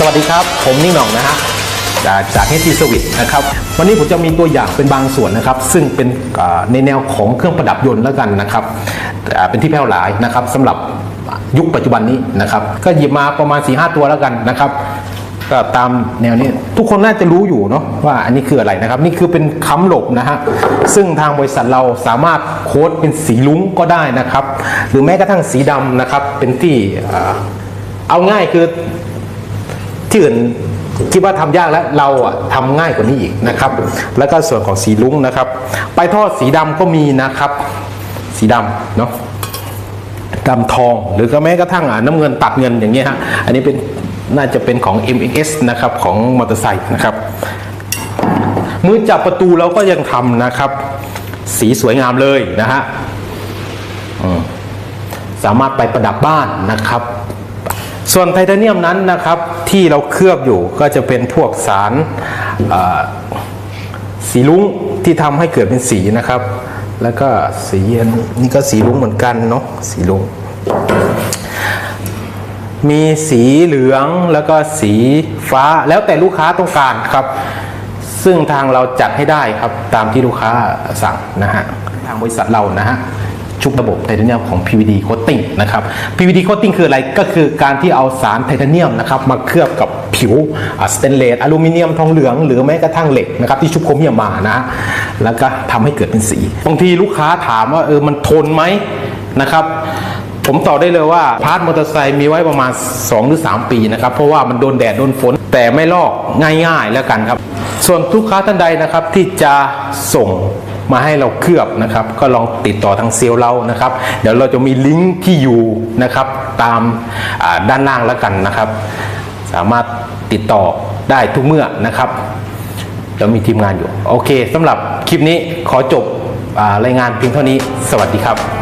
สวัสดีครับ ผมนิ่งหน่องนะฮะจากจากเฮซีสวิตนะครับวันนี้ผมจะมีตัวอย่างเป็นบางส่วนนะครับ ซึ่งเป็นในแนวของเครื่องประดับยนต์แล้วกันนะครับเป็นที่แพร่หลายนะครับสำหรับยุคปัจจุบันนี้นะครับ ก็หยิบมาประมาณ4ีหตัวแล้วกันนะครับก็ตามแนวนี้ทุกคนน่าจะรู้อยู่เนาะว่าอันนี้คืออะไรนะครับ นี่คือเป็นค้ำหลบนะฮะซึ่งทางบริษัทเราสามารถโค้ดเป็นสีลุ้งก็ได้นะครับ หรือแม้กระทั่งสีดำนะครับเป็นที่เอาง่ายคือ ที่อื่นคิดว่าทำยากแล้วเราอะทำง่ายกว่านี้อีกนะครับ แล้วก็ส่วนของสีลุ้งนะครับไปทอดสีดำก็มีนะครับ สีดำเนาะดำทองหรือก็แม้กระทั่งอะน้ำเงินตัดเงินอย่างเงี้ยฮะอันนี้เป็นน่าจะเป็นของ MX นะครับของมอเตอร์ไซค์นะครับ มือจับประตูเราก็ยังทำนะครับ สีสวยงามเลยนะฮะสามารถไปประดับบ้านนะครับ ส่วนไทเทเนียมนั้นนะครับที่เราเคลือบอยู่ก็จะเป็นพวกสารสีลุ้งที่ทำให้เกิดเป็นสีนะครับ แล้วก็สีอันนี่ก็สีลุ้งเหมือนกันเนาะสีลุ้งมีสีเหลืองแล้วก็สีฟ้าแล้วแต่ลูกค้าต้องการครับ ซึ่งทางเราจัดให้ได้ครับตามที่ลูกค้าสั่งนะฮะทางบริษัทเรานะฮะ ชุบระบบไทเทเนียมของ PVD coating นะครับ PVD coating คืออะไรก็คือการที่เอาสารไทเทเนียมนะครับมาเคลือบกับผิวสเตนเลสอลูมิเนียมทองเหลือง หรือแม้กระทั่งเหล็กนะครับที่ชุบโครเมียมมานะฮะแล้วก็ทำให้เกิดเป็นสีบางทีลูกค้าถามว่าเออมันทนไหมนะครับผมตอบได้เลยว่าพาร์ทมอเตอร์ไซค์มีไว้ประมาณ 2 หรือ 3 ปีนะครับ เพราะว่ามันโดนแดดโดนฝน แต่ไม่ลอกง่ายๆแล้วกันครับ ส่วนลูกค้าท่านใดนะครับที่จะส่งมาให้เราเคลือบนะครับ ก็ลองติดต่อทางเซลล์เรานะครับ เดี๋ยวเราจะมีลิงก์ที่อยู่นะครับตามด้านล่างแล้วกันนะครับ สามารถติดต่อได้ทุกเมื่อนะครับเรามีทีมงานอยู่ โอเคสำหรับคลิปนี้ขอจบอรายงานเพียงเท่านี้ สวัสดีครับ